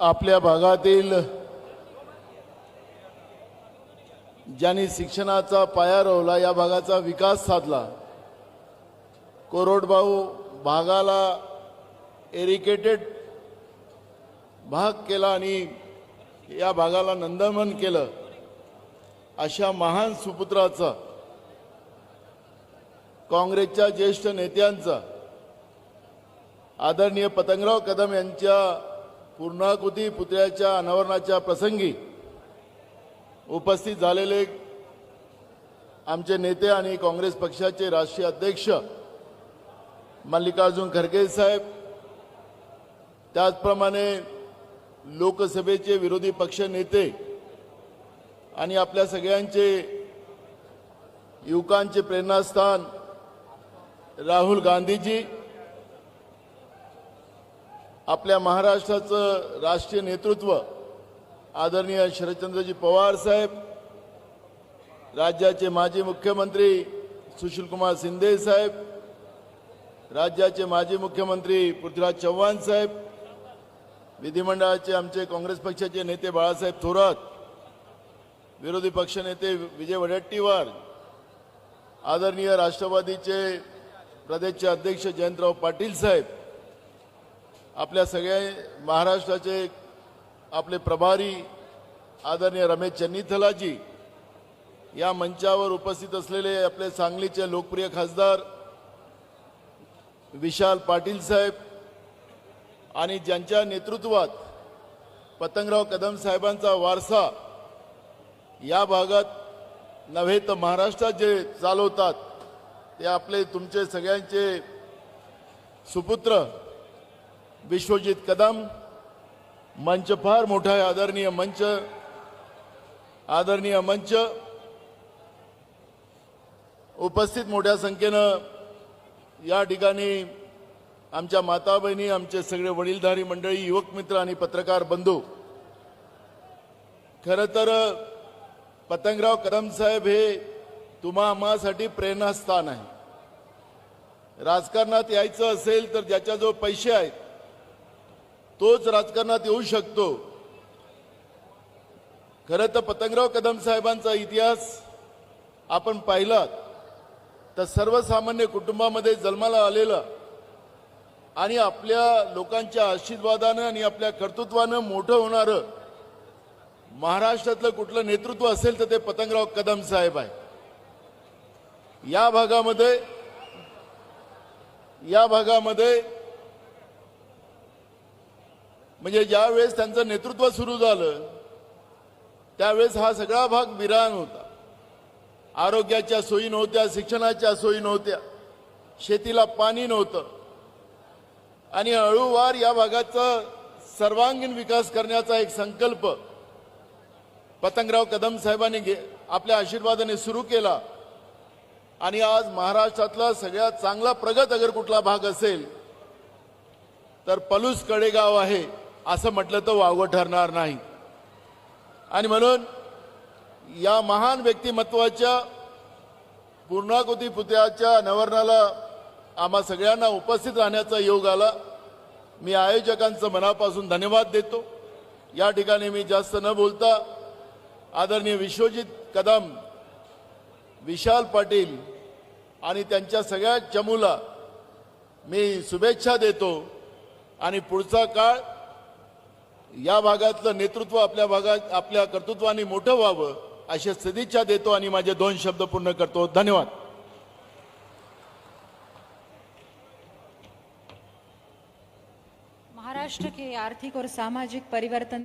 आपल्या भागातील ज्यांनी शिक्षणाचा पाया रोवला या भागाचा विकास साधला. कोरडभाऊ भागाला एरिकेटेड भाग केला आणि या भागाला नंदनवन केलं. अशा महान सुपुत्राचा काँग्रेसच्या ज्येष्ठ नेत्यांचा आदरणीय पतंगराव कदम यांच्या पूर्णाकृती पुतळ्याच्या अनावरणाच्या प्रसंगी उपस्थित झालेले आमचे नेते आणि काँग्रेस पक्षाचे राष्ट्रीय अध्यक्ष मल्लिकार्जुन खरगे साहेब त्याचप्रमाणे लोकसभेचे विरोधी पक्ष नेते आणि आपल्या सगळ्यांचे युवकांचे प्रेरणास्थान राहुल गांधीजी आपल्या महाराष्ट्राचं राष्ट्रीय नेतृत्व आदरणीय शरदचंद्रजी पवार साहेब राज्याचे माजी मुख्यमंत्री सुशीलकुमार शिंदे साहेब राज्याचे माजी मुख्यमंत्री पृथ्वीराज चव्हाण साहेब विधिमंडळाचे आमचे काँग्रेस पक्षाचे नेते बाळासाहेब थोरात विरोधी पक्षनेते विजय वडेट्टीवार आदरणीय राष्ट्रवादीचे प्रदेशचे अध्यक्ष जयंतराव पाटील साहेब आपल्या सगळ्या महाराष्ट्राचे आपले प्रभारी आदरणीय रमेश चन्नीथलाजी या मंचावर उपस्थित असलेले आपले सांगलीचे लोकप्रिय खासदार विशाल पाटील साहेब आणि ज्यांच्या नेतृत्वात पतंगराव कदम साहेबांचा वारसा या भागात नव्हे तर महाराष्ट्रात जे चालवतात ते आपले तुमचे सगळ्यांचे सुपुत्र विश्वजित कदम मंच फार मोठा आहे आदरणीय मंच आदरणीय मंच. उपस्थित मोठ्या संख्येनं या ठिकाणी आमच्या माता बहिणी आमचे सगळे वडीलधारी मंडळी युवक मित्र आणि पत्रकार बंधू. खरं तर पतंगराव कदम साहेब हे तुम्हा आम्हासाठी प्रेरणास्थान आहे. राजकारणात यायचं असेल तर ज्याच्याजवळ पैसे आहेत. तोच राजकारणात येऊ शकतो. खरं तर पतंगराव कदम साहेबांचा इतिहास आपण पाहिलात. तर सर्वसामान्य कुटुंबामध्ये जन्माला आलेला आणि आपल्या लोकांच्या आशीर्वादानं आणि आपल्या कर्तृत्वानं मोठं होणारं महाराष्ट्रातलं कुठलं नेतृत्व असेल तर ते पतंगराव कदम साहेब आहे. या भागामध्ये या भागामध्ये म्हणजे ज्यावेळेस त्यांचं नेतृत्व सुरू झालं त्यावेळेस हा सगळा भाग विरान होता. आरोग्याच्या सोयी नव्हत्या शिक्षणाच्या सोयी नव्हत्या शेतीला पाणी नव्हतं. आणि हळूवार या भागाचा सर्वांगीण विकास करण्याचा एक संकल्प पतंगराव कदम साहेबांनी घे आपल्या आशीर्वादाने सुरू केला. आणि आज महाराष्ट्रातला सगळ्यात चांगला प्रगत अगर कुठला भाग असेल तर पलूस कडेगाव आहे. असं म्हटलं तर वावगं ठरणार नाही. आणि म्हणून या महान व्यक्तिमत्वाच्या पूर्णाकृती पुतळ्याच्या नवरणाला आम्हा सगळ्यांना उपस्थित राहण्याचा योग आला. मी आयोजकांचं मनापासून धन्यवाद देतो. या ठिकाणी मी जास्त न बोलता आदरणीय विश्वजित कदम विशाल पाटील आणि त्यांच्या सगळ्या चमूला मी शुभेच्छा देतो. आणि पुढचा काळ या भागातलं नेतृत्व आपल्या भागात आपल्या कर्तृत्वाने मोठं व्हावं अशा सदिच्छा देतो आणि माझे दोन शब्द पूर्ण करतो. धन्यवाद. महाराष्ट्र के आर्थिक और सामाजिक परिवर्तन